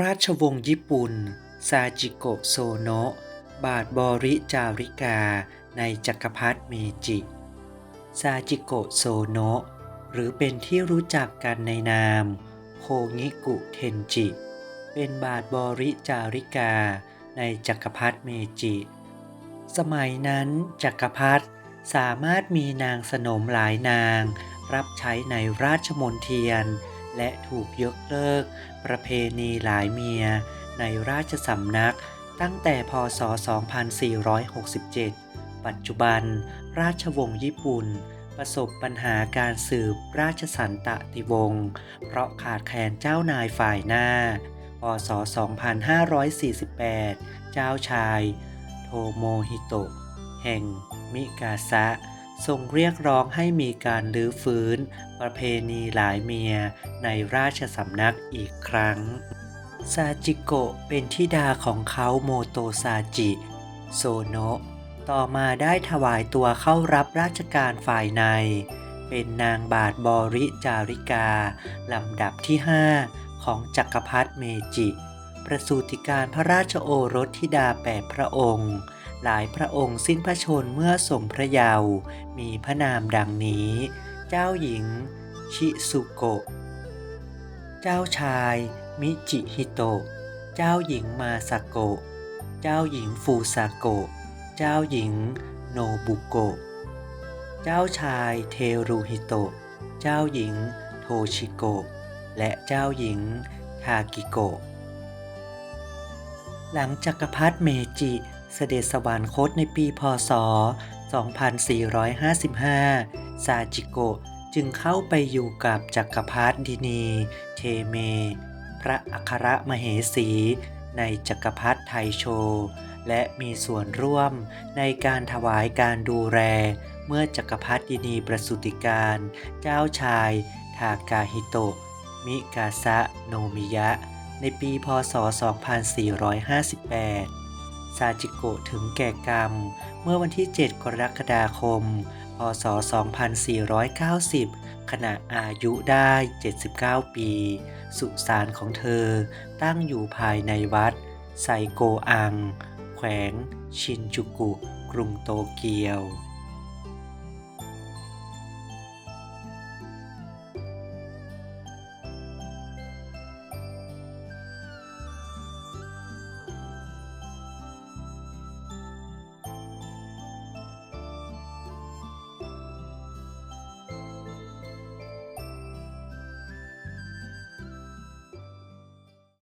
ราชวงศ์ญี่ปุ่น ซาจิโกะโซโนะบาทบริจาริกา ในจักรพรรดิเมจิ ซาจิโกะโซโนะหรือเป็นที่รู้จักกันในนาม โคงิกุเทนจิ เป็นบาทบริจาริกา ในจักรพรรดิเมจิ สมัยนั้นจักรพรรดิสามารถมีนางสนมหลายนาง รับใช้ในราชมนเทียน และถูกยกเลิก ประเพณีหลายเมีย ในราชสำนักตั้งแต่พศ 2467 ปัจจุบัน ราชวงศ์ญี่ปุ่น ประสบปัญหาการสืบราชสันตติวงศ์เพราะขาดแคลนเจ้านายฝ่ายหน้า พศ 2548 เจ้าชาย โทโมฮิโตะแห่งมิกาซะ ทรงเรียกร้องให้มีการลื้อฟื้น ประเพณีหลายเมียในราชสำนักอีกครั้ง ซาจิโกะเป็นธิดาของเขาโมโตซาจิ โซโนะต่อมาได้ถวายตัวเข้ารับราชการฝ่ายใน เป็นนางบาทบริจาริกา ลำดับที่ 5 ของจักรพรรดิเมจิ ประสูติการพระราชโอรสธิดาแปดพระองค์ หลายพระองค์สิ้นพระชนเมื่อทรงพระเยาว์ มีพระนามดังนี้ เจ้าหญิง ชิซุโกะ เจ้าชาย มิจิฮิโตะ เจ้าหญิงมาซาโกะ เจ้าหญิงฟูซาโกะ เจ้าหญิง โนบุโกะ เจ้าชายเทรุฮิโตะ เจ้าหญิง โทชิโกะ และเจ้าหญิงทากิโกะ หลังจักรพรรดิเมจิ เสด็จสวรรคตในปีพศ 2455 ซาจิโกะจึงเข้าไปอยู่กับจักรพรรดินี เทเม พระอัครมเหสี ในจักรพรรดิไทโช และมีส่วนร่วมในการถวายการดูแล เมื่อจักรพรรดินีประสุติการ เจ้าชาย ทากาฮิโตะ มิกาซะโนมิยะ ในปีพศ 2458 ซาจิโกะถึงแก่กรรม เมื่อวันที่ 7 กรกฎาคม พศ 2490 ขณะอายุได้ 79 ปี สุสานของเธอตั้งอยู่ภายในวัด ไซโกอัง แขวง ชินจูกุ กรุงโตเกียว